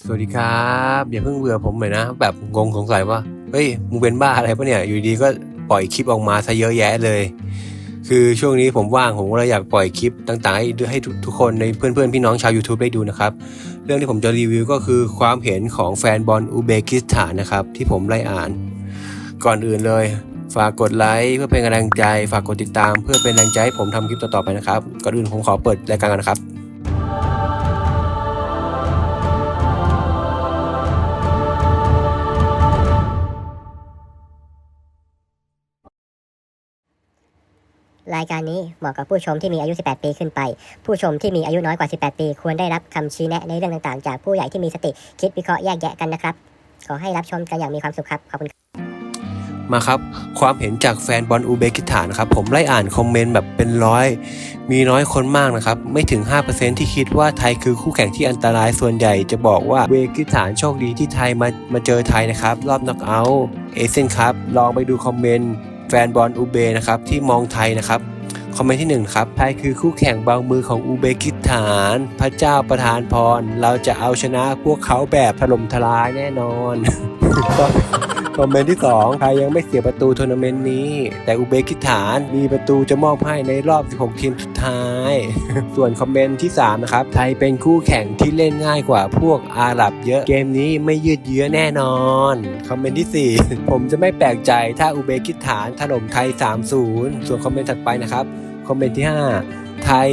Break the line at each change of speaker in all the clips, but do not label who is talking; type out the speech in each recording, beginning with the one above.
สวัสดีครับอย่าเพิ่งเบื่อผมเลยนะ แบบงงสงสัยว่าเฮ้ยมึงเป็นบ้าอะไรปะเนี่ยอยู่ดีก็ปล่อยคลิปออกมาซะเยอะแยะเลย คือช่วงนี้ผมว่างผมก็เลยอยากปล่อยคลิปต่างๆ ให้ให้ทุกคนในเพื่อนๆ พี่น้องชาว YouTube ได้ดูนะครับ เรื่องที่ผมจะรีวิวก็คือความเห็นของแฟนบอลอุเบกิสถานนะครับ ที่ผมไล่อ่าน ก่อนอื่นเลย ฝากกดไลค์เพื่อเป็นกำลังใจ ฝากกดติดตาม เพื่อเป็นแรงใจให้ผมทำคลิปต่อๆไปนะครับก่อนอื่นผมขอเปิดรายการกันนะครับ
รายการนี้เหมาะกับผู้ชมที่มีอายุ 18 ปีขึ้นไป ผู้ชมที่มีอายุน้อยกว่า 18 ปี ควรได้รับคำชี้แนะในเรื่องต่างๆ จากผู้ใหญ่ที่มีสติคิดวิเคราะห์แยกแยะกันนะครับ ขอให้รับชมกันอย่างมีความสุขครับ ขอบคุณครับ
มาครับ ความเห็นจากแฟนบอลอุเบกิสถานะครับ ผมไล่อ่านคอมเมนต์แบบเป็นร้อย มีน้อยคนมากนะครับ ไม่ถึง 5%ที่คิดว่าไทยคือคู่แข่งที่อันตรายส่วนใหญ่จะบอกว่าอุเบกิสถานโชคดีที่ไทยมามาเจอไทยนะครับ รอบน็อกเอาท์เอเซนครับลองไปดูคอมเมนต์ ฟนบอลอูเบนะครับที่มองไทยนะครับคอมเมนต์ที่1ครับไทยคือคู่แข่งบางมือของอูเบกิสถาน พระเจ้าประทานพร เราจะเอาชนะพวกเขาแบบถล่มทลายแน่นอน คอมเมนต์ที่2ไทยยังไม่เสียประตูทัวร์นาเมนต์นี้ แต่อุเบกิสถานมีประตูจะมอบให้ในรอบ 16 ทีมสุดท้าย ส่วนคอมเมนต์ที่ 3 นะครับ ไทยเป็นคู่แข่งที่เล่นง่ายกว่าพวกอาหรับเยอะ เกมนี้ไม่ยืดเยื้อแน่นอน คอมเมนต์ที่ 4 ผมจะไม่แปลกใจถ้าอุเบกิสถานถล่มไทย 3-0 ส่วนคอมเมนต์ถัดไปนะครับ คอมเมนต์ที่ 5 ไทย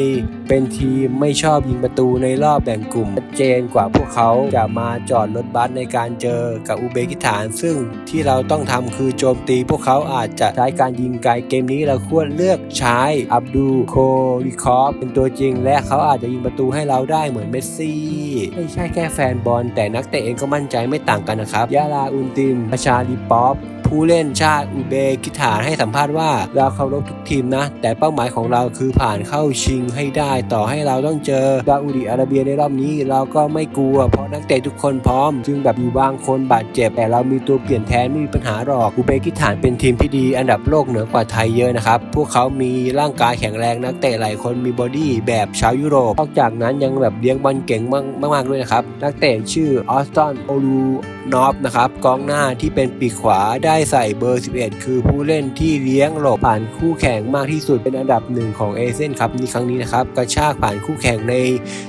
เป็นทีมไม่ชอบยิงประตูในรอบแบ่งกลุ่มชัดเจนกว่าพวกเขาจะมาจอดรถบัสในการเจอกับอุเบกิสถาน ซึ่งที่เราต้องทำคือโจมตีพวกเขาอาจจะใช้การยิงไกลเกมนี้เราควรเลือกใช้อับดูโคริคอฟเป็นตัวจริง และเขาอาจจะยิงประตูให้เราได้เหมือนเมสซี่ไม่ใช่แค่แฟนบอลแต่นักเตะเองก็มั่นใจไม่ต่างกันนะครับยาลาอุนตินประชาลีป๊อป ผู้เล่นชาติอุเบกิสถานให้สัมภาษณ์ว่า เราเคารพทุกทีมนะ แต่เป้าหมายของเราคือผ่านเข้าชิงให้ได้ ต่อให้เราต้องเจอซาอุดิอาระเบียในรอบนี้ เราก็ไม่กลัว เพราะนักเตะทุกคนพร้อมจึงแบบอยู่บางคนบาดเจ็บ แต่เรามีตัวเปลี่ยนแทนไม่มีปัญหาหรอกอุเบกิสถานเป็นทีมที่ดี อันดับโลกเหนือกว่าไทยเยอะนะครับพวกเขามีร่างกายแข็งแรงนักเตะหลายคนมีบอดี้แบบชาวยุโรปนอกจากนั้นยังแบบเลี้ยงบอลเก่งมากมากๆด้วยนะครับนักเตะชื่อออสตันโอลูนอฟนะครับกองหน้าที่เป็นปีกขวาได้ใส่เบอร์ 11 คือผู้เล่นที่เลี้ยงหลบผ่านคู่แข่งมากที่สุดเป็นอันดับหนึ่งของเอเซนครับในครั้งนี้นะครับกระชากผ่านคู่แข่งใน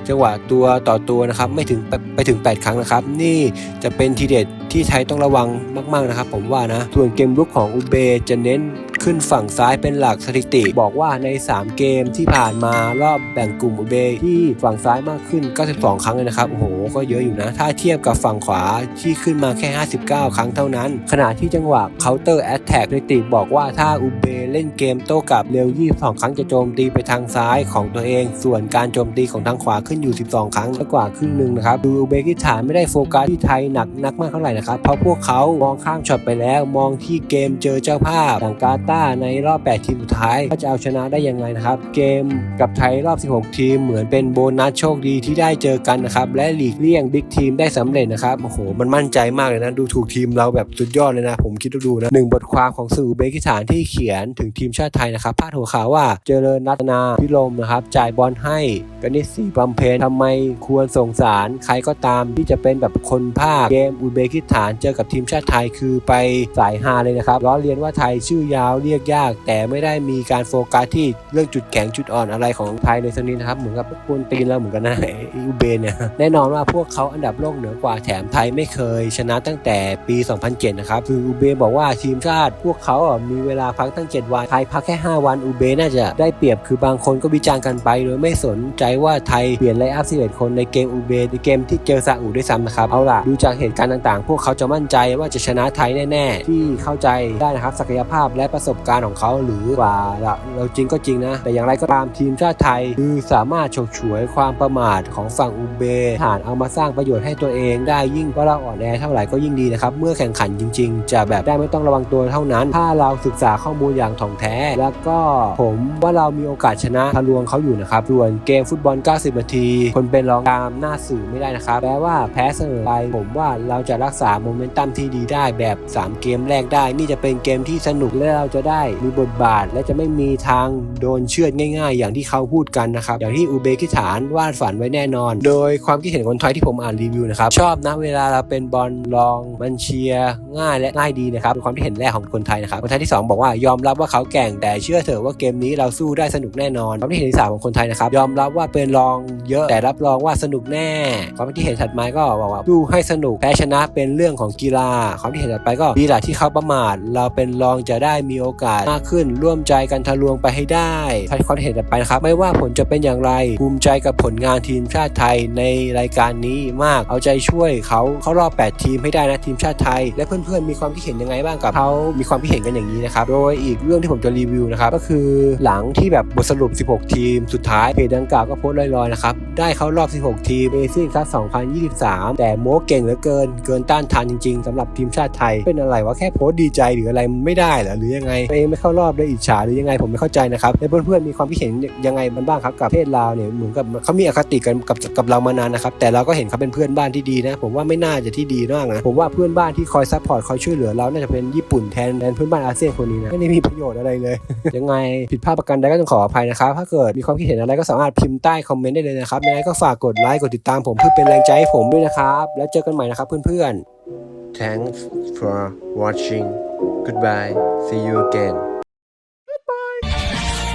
จังหวะตัวต่อตัวนะครับไม่ถึงไปไปถึง 8 ครั้งนะครับ นี่จะเป็นทีเด็ดที่ไทยต้องระวังมาก ๆนะครับ ผมว่านะส่วนเกมลุกของอุเบจะเน้น ขึ้นฝั่งซ้ายเป็นหลักสถิติ บอกว่าใน 3 เกมที่ผ่านมารอบแบ่งกลุ่มอุเบที่ฝั่งซ้ายมากขึ้น 92 ครั้งเลยนะครับ โอ้โห ก็เยอะอยู่นะ ถ้าเทียบกับฝั่งขวาที่ขึ้นมาแค่ 59 ครั้งเท่านั้น ขณะที่จังหวะ counter attack สถิติบอกว่าถ้าอุเบเล่นเกมโต้กลับเร็ว 22 ครั้งจะโจมตีไปทางซ้ายของตัวเอง ส่วนการโจมตีของทางขวาขึ้นอยู่ 12 ครั้งมากกว่าครึ่งหนึ่งนะครับ ดูอุเบกิสถานไม่ได้โฟกัสที่ไทยหนักนักมากเท่าไหร่นะครับ เพราะพวกเขามองข้ามช็อตไปแล้ว มองที่เกมเจอเจ้าภาพอย่างกาตาร์ในรอบ 8 ทีมสุดท้ายว่าจะเอาชนะได้ยังไงนะครับ เกมกับไทยรอบ 16 ทีมเหมือนเป็นโบนัสโชคดีที่ได้เจอกันนะครับ และหลีกเลี่ยงบิ๊กทีมได้สำเร็จนะครับโอ้โหมันมั่นใจมากเลยนะดูถูกทีมเราแบบสุดยอดเลยนะ ผมคิดดูนะหนึ่งบทความของสื่อเบกิสถานที่เขียนถึงทีมชาติไทยนะครับพาดหัวข่าวว่าเจริญนัตนาพิรมนะครับจ่ายบอลให้กนิษฐ์ศรีบำเพ็ญทำไมควรส่งสารใครก็ตามที่จะเป็นแบบคนภาคเกมอุเบกิสถานเจอกับทีมชาติไทยคือไปสายฮาเลยนะครับล้อเลียนว่าไทยชื่อยาวเรียกยาก แต่ไม่ได้มีการโฟกัสที่เรื่องจุดแข็งจุดอ่อนอะไรของไทยในสักนิดนะครับ เหมือนกับกวนตีนเราเหมือนกันนะอ้อุเบเนี่ยแน่นอนว่าพวกเขาอันดับโลกเหนือกว่าแถมไทยไม่เคย ชนะตั้งแต่ปี 2007 นะครับคืออุเบบอกว่าทีมชาติ พวกเขาอะมีเวลาพักตั้ง 7 วันไทยพักแค่ 5 วันอุเบน่าจะได้เปรียบคือบางคนก็วิจารณ์กันไปโดยไม่สนใจว่าไทยเปลี่ยนไลน์อัพ11คนในเกมอุเบในเกมที่เจอซาอุด้วยซ้ำนะครับเอาล่ะดูจากเหตุการณ์ต่างๆ พวกเขาจะมั่นใจว่าจะชนะไทยแน่ ๆ ที่เข้าใจได้นะครับศักยภาพและประสบการณ์ของเขาหรือว่าเราเราจริงก็จริงนะ แต่อย่างไรก็ตามทีมชาติไทย คือสามารถฉกฉวยความประมาทของฝั่งอุเบฐานเอามาสร้างประโยชน์ให้ตัวเองได้ยิ่งว่าเราอ่อนแอเท่าไหร่ก็ยิ่งดีนะครับ เมื่อแข่งขันจริง ๆ จะแบบได้ไม่ต้องระวังตัวเท่านั้น ถ้าเราศึกษาข้อมูลอย่างถ่องแท้ แล้วก็ผมว่าเรามีโอกาสชนะทะลวงเขาอยู่นะครับส่วนเกมฟุตบอล 90 นาที คนเป็นรองตามหน้าสื่อไม่ได้นะครับแปลว่าแพ้เสมอไป ผมว่าเราจะรักษาโมเมนตัมที่ดีได้แบบ 3 เกมแรกได้ นี่จะเป็นเกมที่สนุกและเราจะได้มีบทบาทและจะไม่มีทางโดนเชือดง่ายๆ อย่างที่เขาพูดกันนะครับ อย่างที่อุเบกิสถานวาดฝันไว้แน่นอน โดยความคิดเห็นคนไทยที่ผมอ่านรีวิวนะครับ ชอบนะเวลาเราเป็นบอลลองมันเชียร์ง่ายและง่ายดีนะครับเป็นความคิดเห็นแรกของคนไทยนะครับคนไทยที่สองบอกว่ายอมรับว่าเขาแก่งแต่เชื่อเถอะว่าเกมนี้เราสู้ได้สนุกแน่นอนความคิดเห็นที่สามของคนไทยนะครับยอมรับว่าเป็นรองเยอะแต่รับรองว่าสนุกแน่ความคิดเห็นถัดมาก็บอกว่าดูให้สนุกแพ้ชนะเป็นเรื่องของกีฬาความคิดเห็นถัดไปก็ดีหละที่เขาประมาทเราเป็นรองจะได้มีโออกาสมากขึ้น ร่วมใจกันทะลวงไปให้ได้ถ้าความเห็นถัดไปนะครับ ไม่ว่าผลจะเป็นอย่างไร ภูมิใจกับผลงานทีมชาติไทยในรายการนี้มาก เอาใจช่วยเขาเข้ารอบ 8 ทีมให้ได้นะทีมชาติไทย และเพื่อนๆมีความคิดเห็นยังไงบ้างกับเขามีความคิดเห็นกันอย่างนี้นะครับ โดยอีกเรื่องที่ผมจะรีวิวนะครับ ก็คือหลังที่แบบบทสรุป 16 ทีม สุดท้ายเพจดังกล่าวก็โพสต์ลอยๆนะครับ ได้เข้ารอบ 16 ทีมเอเชียนคัพ2023 แต่โม้เก่งเหลือเกิน เกินต้านทานจริง ๆสำหรับทีมชาติไทย เป็นอะไรวะแค่โพสต์ดีใจหรืออะไรไม่ได้เหรอหรือยังไงตัวเองไม่เข้ารอบได้อิจฉาหรือยังไงผมไม่เข้าใจนะครับและเพื่อนๆมีความคิดเห็นยังไงมันบ้างครับกับประเทศลาวเนี่ยเหมือนกับเขามีอคติกันกับกับเรามานานนะครับแต่เราก็เห็นเขาเป็นเพื่อนบ้านที่ดีนะ ผมว่าไม่น่าจะที่ดีมากนะผมว่าเพื่อนบ้านที่คอยซัพพอร์ตคอยช่วยเหลือเราน่าจะเป็นญี่ปุ่นแทนแทนเพื่อนบ้านอาเซียนคนนี้นะไม่ได้มีประโยชน์อะไรเลย ยังไงผิดพลาดประกันใดก็ต้องขออภัยนะครับถ้าเกิดมีความคิดเห็นอะไรก็สามารถพิมพ์ใต้คอมเมนต์ได้เลยนะครับยังไงก็ฝากกดไลค์กดติดตามผมเพื่อเป็นแรงใจให้ผมด้วยนะครับ แล้วเจอกันใหม่นะครับเพื่อนๆ Thanks for watching Goodbye. See you again